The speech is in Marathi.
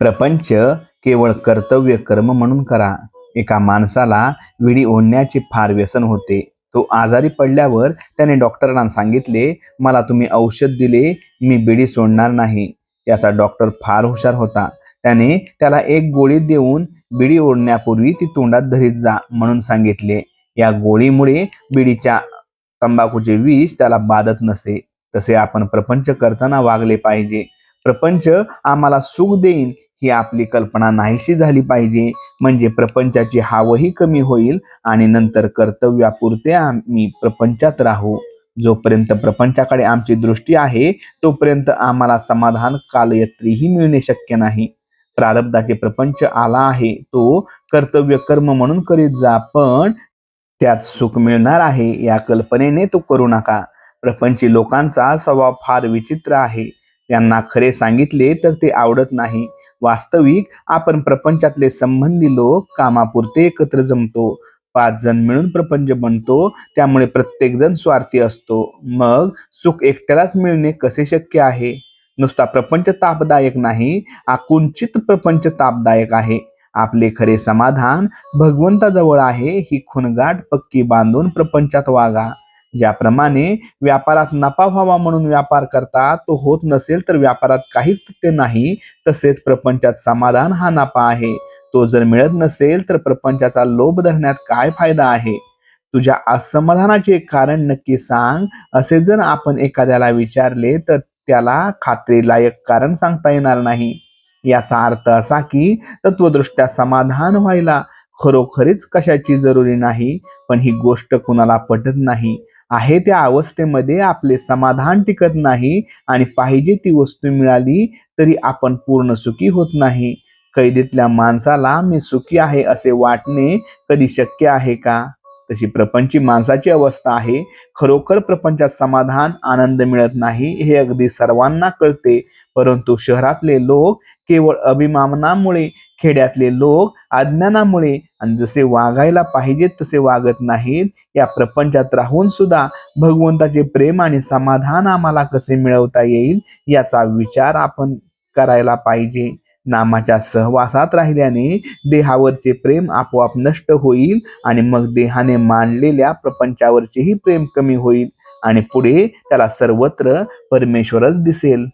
प्रपंच केवळ कर्तव्य कर्म म्हणून करा. एका माणसाला विडी ओढण्याचे फार व्यसन होते. तो आजारी पडल्यावर त्याने डॉक्टरांना सांगितले मला तुम्ही औषध दिले मी बिडी सोडणार नाही. त्याचा डॉक्टर फार हुशार होता. त्याने त्याला एक गोळी देऊन बिडी ओढण्यापूर्वी ती तोंडात धरीत जा म्हणून सांगितले. या गोळीमुळे बिडीच्या तंबाखूचे विष त्याला बाधत नसे. तसे आपण प्रपंच करताना वागले पाहिजे. प्रपंच आम्हाला सुख देईन ही आपली कल्पना नाहीशी झाली पाहिजे. म्हणजे प्रपंचाची हावही कमी होईल आणि नंतर कर्तव्यापुरते आम्ही प्रपंचात राहू. जोपर्यंत प्रपंचाकडे आमची दृष्टी आहे तोपर्यंत आम्हाला समाधान कालयत्रीही मिळणे शक्य नाही. प्रारब्धाचे प्रपंच आला आहे तो कर्तव्य कर्म म्हणून करीत जा पण त्यात सुख मिळणार आहे या कल्पनेने तो करू नका. प्रपंची लोकांचा स्वभाव फार विचित्र आहे. त्यांना खरे सांगितले तर ते आवडत नाही. वास्तविक आपण प्रपंचातले संबंधी लोक कामापुरते एकत्र जमतो. पाच जण मिळून प्रपंच बनतो त्यामुळे प्रत्येक जण स्वार्थी असतो. मग सुख एकट्यालाच मिळणे कसे शक्य आहे? नुसता प्रपंच तापदायक नाही आकुंचित प्रपंच तापदायक आहे. आपले खरे समाधान भगवंताजवळ आहे ही खुणगाट पक्की बांधून प्रपंचात वागा. ज्याप्रमाणे व्यापारात नफा व्हावा म्हणून व्यापार करता तो होत नसेल तर व्यापारात काहीच तथ्य नाही तसेच प्रपंचात समाधान हा नफा आहे. तो जर मिळत नसेल तर प्रपंचाचा लोभ धरण्यात काय फायदा आहे? तुझ्या असमाधानाचे कारण नक्की सांग. असे जर आपण एखाद्याला विचारले तर त्याला खात्रीलायक कारण सांगता येणार नाही. याचा अर्थ असा की तत्वदृष्ट्या समाधान व्हायला खरोखरीच कशाची जरुरी नाही पण ही गोष्ट कुणाला पटत नाही. आहे त्या अवस्थेमध्ये आपले समाधान टिकत नाही आणि पाहिजे ती वस्तू मिळाली तरी आपण पूर्ण सुखी होत नाही. कैदीतल्या माणसाला मी सुखी आहे असे वाटणे कधी शक्य आहे का? तशी प्रपंची माणसाची अवस्था आहे. खरोखर प्रपंचात समाधान आनंद मिळत नाही हे अगदी सर्वांना कळते. परंतु शहरातले लोक केवळ अभिमानामुळे खेड्यातले लोक अज्ञानामुळे आणि जसे वागायला पाहिजेत तसे वागत नाहीत. या प्रपंचात राहून सुद्धा भगवंताचे प्रेम आणि समाधान आम्हाला कसे मिळवता येईल याचा विचार आपण करायला पाहिजे. नामाच्या सहवासात राहिल्याने देहावरचे प्रेम आपोआप नष्ट होईल आणि मग देहाने मांडलेल्या प्रपंचावरचेही प्रेम कमी होईल आणि पुढे त्याला सर्वत्र परमेश्वरच दिसेल.